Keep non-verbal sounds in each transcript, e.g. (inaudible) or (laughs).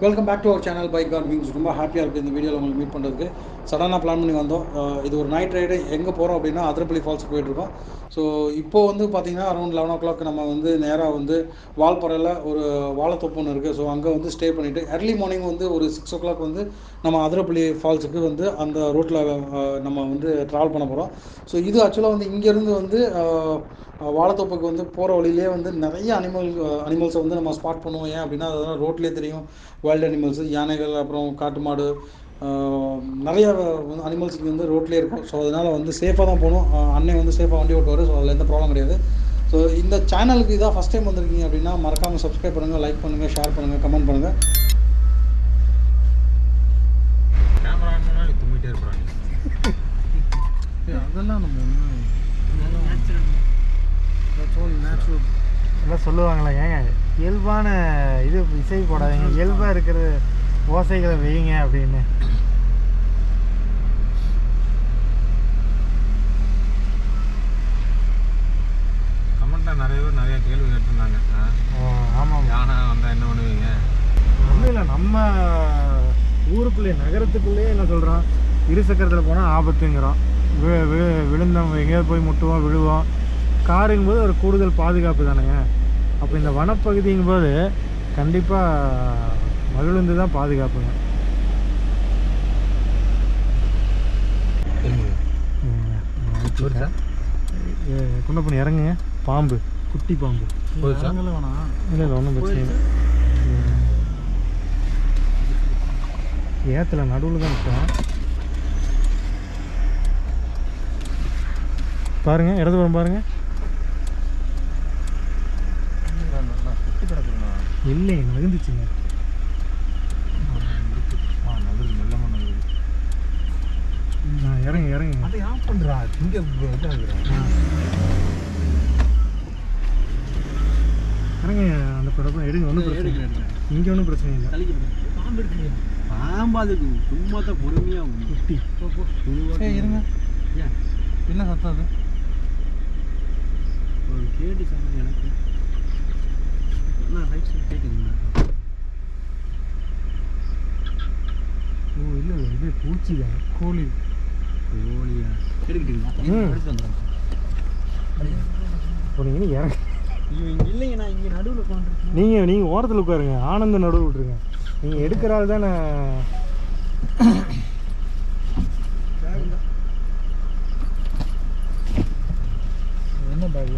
Welcome back to our channel bike car wings ரொம்ப ஹாப்பியாக இருக்குது இந்த வீடியோவில் உங்களுக்கு மீட் பண்ணுறதுக்கு சடனாக பிளான் பண்ணி வந்தோம். இது ஒரு நைட் ரைடு எங்கே போகிறோம் அப்படின்னா அதிரப்பள்ளி ஃபால்ஸுக்கு போயிட்டுருக்கோம் ஸோ இப்போ வந்து பார்த்தீங்கன்னா அரௌண்ட் லெவன் ஓ கிளாக் நம்ம வந்து நேராக வந்து வால்பறையில் ஒரு வாழைத்தோப்பு ஒன்று இருக்குது ஸோ அங்கே வந்து ஸ்டே பண்ணிவிட்டு எர்லி மார்னிங் வந்து ஒரு சிக்ஸ் ஓ கிளாக் வந்து நம்ம அதிரப்பள்ளி ஃபால்ஸுக்கு வந்து அந்த ரோட்டில் நம்ம வந்து ட்ராவல் பண்ண போகிறோம் ஸோ இது ஆக்சுவலாக வந்து இங்கேருந்து வந்து வாழைத்தோப்புக்கு வந்து போகிற வழியிலே வந்து நிறைய அனிமல் அனிமல்ஸை வந்து நம்ம ஸ்பாட் பண்ணுவோம். ஏன் அப்படின்னா அதெல்லாம் ரோட்லேயே தெரியும். வைல்டு அனிமல்ஸ் யானைகள் அப்புறம் காட்டு மாடு நிறைய அனிமல்ஸ் இங்கே வந்து ரோட்லேயே இருக்கும். ஸோ அதனால் வந்து சேஃபாக தான் போகணும். அண்ணன் வந்து சேஃபாக வண்டி ஓட்டுவார். ஸோ அதில் எந்த ப்ராப்ளம் கிடையாது. ஸோ இந்த சேனலுக்கு இதான் ஃபஸ்ட் டைம் வந்திருக்கீங்க அப்படின்னா மறக்காமல் சப்ஸ்கிரைப் பண்ணுங்கள் லைக் பண்ணுங்கள் ஷேர் பண்ணுங்கள் கமெண்ட் பண்ணுங்கள் அதெல்லாம் நம்ம நேச்சுரல் எல்லாம் சொல்லுவாங்களா ஏங்க இயல்பான இது இசை போடாதீங்க. இயல்பாக இருக்கிற ஓசைகளை வைங்க அப்படின்னு. கமெண்ட்ல நிறைய பேர் நிறைய கேள்வி கேட்டிருந்தாங்க. ஆமாம். யானை வந்தா என்ன பண்ணுவீங்க? ஒன்றும் இல்லை நம்ம ஊருக்குள்ளே நகரத்துக்குள்ளேயே என்ன சொல்கிறோம் இரு சக்கரத்தில் போனால் ஆபத்துங்கிறோம் விழுந்தோம் எங்கேயாவது போய் முட்டுவோம் விழுவோம் காருங்கும்போது ஒரு கூடுதல் பாதுகாப்பு தானேங்க. அப்போ இந்த வனப்பகுதிங்கும்போது கண்டிப்பாக மகிழ்ந்து தான் பாதுகாப்புங்க? குண்டப்பண்ணி இறங்குங்க. பாம்பு. குட்டி பாம்பு? இல்லை இல்லை ஒன்றும் பிரச்சனை இல்லை. ஏத்துல நடுவில் தான் நிற்கும் பாருங்க இடது புறம் பாருங்க இல்லை நகர்ந்துச்சுங்க. நான் இறங்கு இறங்கு அதை ஆஃப் பண்றா? இங்க இறங்க. அந்த படம் எடுங்க ஒன்றும் பிரச்சனை இல்லை. இங்கே ஒன்றும் பிரச்சனை இல்லை. பாம்பாதுக்கு சும்மா தான் பொறுமையா குட்டி. ஏய் இருங்க. என்ன சத்தம் அது? ஒரு கேட்டு சொன்னது எனக்கு. நான் ரைட் சைடு கேட்குதுங்க ஓ இல்லை இல்லை இது பூச்சி தான் கோழி. கோழியா? எடுக்கிட்டீங்களா போனீங்கன்னா இறங்க. இல்லைங்க நான் இங்கே நடுவில் உட்காந்துருக்கேன் நீங்கள் நீங்கள் ஓரத்தில் உட்காருங்க. ஆனந்த நடுவில் விட்ருங்க நீங்கள் எடுக்கிற ஆள் தானே. என்ன பேக்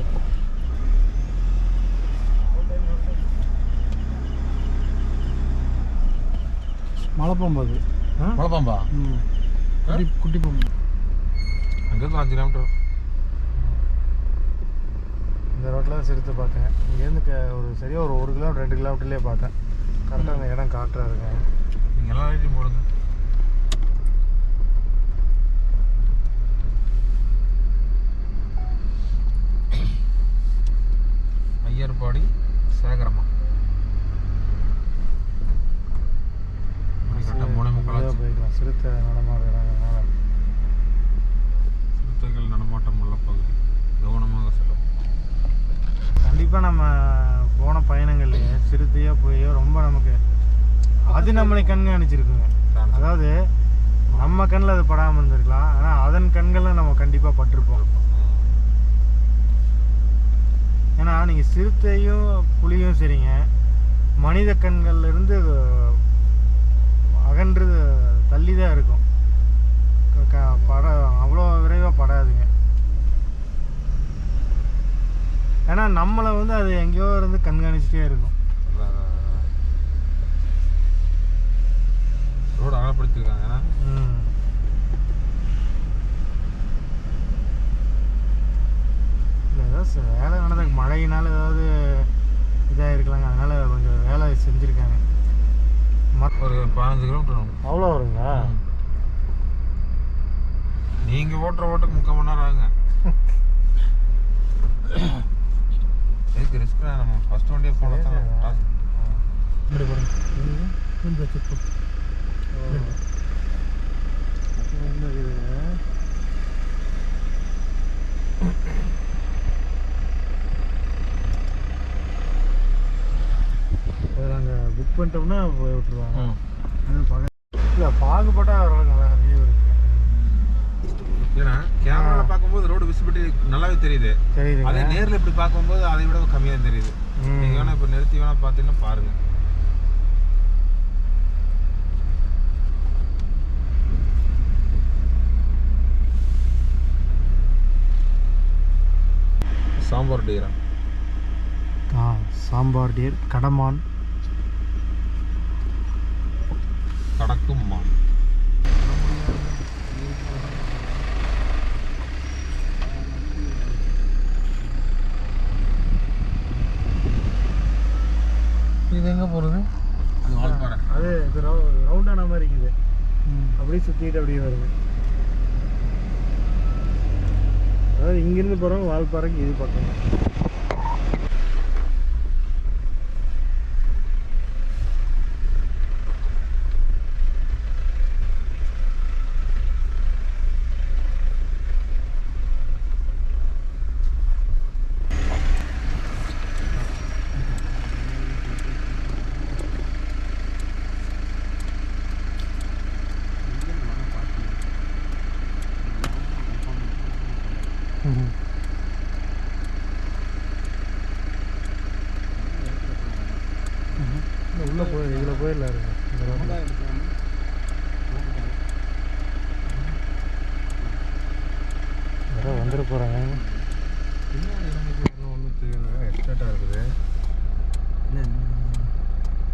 மலைப்பாம்பு அது மலைப்பாம்பா. குட்டி குட்டி பாம்பு. அங்கேருந்து அஞ்சு கிலோமீட்டர் இந்த ரோட்டில் சிறுத்தை பார்த்தேன். இங்கேருந்து க ஒரு சரியாக ஒரு ஒரு கிலோமீட்டர் ரெண்டு கிலோமீட்டர்லேயே பார்த்தேன். கரெக்டாக அந்த இடம் காட்டுறாருங்க. நீங்கள் எல்லா லைட்டையும் போடுங்க ஐயர்பாடி சேகரமா மணி கரெக்டாக மூணே மெதுவா முக்கால் போய்க்கலாம் சிறுத்தை நடமாடுறாங்கனால சிறுத்தைகள் நடமாட்டம் உள்ள பகுதி. கவனமாக செல்லும் கண்டிப்பாக நம்ம போன பயணங்கள்லையே சிறுத்தையோ போயோ ரொம்ப நமக்கு அது நம்மளை கண்காணிச்சிருக்குங்க. அதாவது நம்ம கண்ணில் அது படாமல் இருந்திருக்கலாம். ஆனால் அதன் கண்களில் நம்ம கண்டிப்பாக பட்டிருப்போம். ஏன்னா நீங்கள் சிறுத்தையும் புலியும் சரிங்க. மனித கண்கள்ல இருந்து அகன்று தள்ளி தான் இருக்கும் க- க- பட அவ்வளோ விரைவாக படாதுங்க ஏன்னா நம்மளை வந்து அது எங்கேயோ இருந்து கண்காணிச்சிட்டே இருக்கும். ரோடு அகலப்படுத்திருக்காங்க ஏதாவது வேலை நடந்த மழையினால ஏதாவது இதாக இருக்கலாங்க. அதனால கொஞ்சம் வேலை செஞ்சுருக்காங்க. ஒரு பதினஞ்சு கிலோமீட்டர் வரும் அவ்வளோ வருங்களா? நீங்க ஓட்டுற ஓட்டுக்கு முக்கால் மணி நேரம் ஆகுங்க. (laughs) எதுக்கு ரிஸ்க் நம்ம ஃபர்ஸ்ட் வண்டியை போனால் தான் இப்படி போடுங்க கொஞ்சம் செக் நாங்கள் புக் பண்ணி வந்துட்டோம்னா போய் விட்டுருவாங்க. இல்லை பாகுபட்டா ஓரளவுக்கு நல்லா வியூ இருக்கு. ஏன்னா கேமரால பார்க்கும்போது ரோடு விசிபிலிட்டி நல்லாவே தெரியுது. அதே நேர்ல இப்படி பார்க்கும்போது அதை விட கம்மியா தெரியுது. நீங்க வேணா இப்ப நிறுத்தி வேணா பார்த்தீங்கன்னா பாருங்க. சாம்பார் டீரா. சாம்பார் டீர் கடமான் கடக்கும் மான் இது எங்கே போகிறது அது வால்பாறை அது இது ரவுண்டான மாதிரி இருக்குது. அப்படியே சுற்றிட்டு அப்படியே வருது. அதாவது இங்கேருந்து போகிறவங்க வால்பாறைக்கு இது பக்கம் உள்ளே போய் இதில் போயிடலாம் இந்த ரோட்டில் யாரோ வந்துட போகிறாங்க பின்னாடி நமக்கு ஒன்றும் ஒன்றும் தெரியல எக்ஸ்ட்ரேட்டாக இருக்குது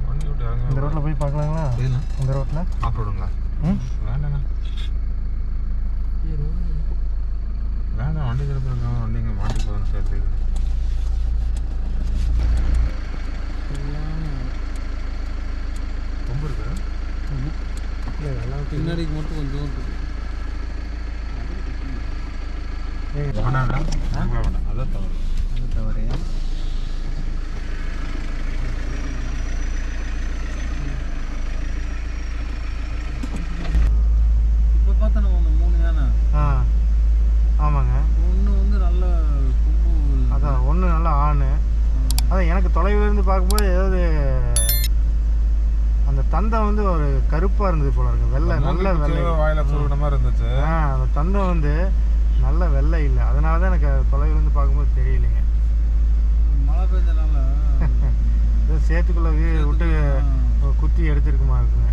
வண்டி விட்டு இந்த ரோட்டில் போய் பார்க்கலாங்களா இல்லை இந்த ரோட்டில் ஆஃப் ரோடுங்களா ம் வேண்டாங்க வேண்டாம் வண்டி திருப்பி வண்டிங்க மாட்டி போதும் சேர்த்து ரொம்ப இருக்கு இல்லை எல்லாம் பின்னாடிக்கு மட்டும் கொஞ்சம் வேண்டாம் அதான் தவறு. அது தவறு இப்போ பார்த்தா நம்ம அந்த மூணு யானை ஆ ஆமாங்க ஒன்று வந்து நல்ல கொம்பு அதான் ஒன்று நல்லா ஆணு அதான் எனக்கு தொலைவில் இருந்து பார்க்கும்போது ஏதாவது தந்தம் வந்து ஒரு கருப்பாக இருந்தது போல இருக்கு. வெள்ளை நல்ல வெள்ளை. வாயில மாதிரி இருந்துச்சு. ஆ அந்த தந்தம் வந்து நல்ல வெள்ளை இல்லை. அதனால தான் எனக்கு தொலைவில் இருந்து பார்க்கும்போது தெரியலைங்க. மழை பெஞ்சனால (laughs) சேத்துக்குள்ளே விட்டு குத்தி எடுத்துருக்குமா இருக்குங்க.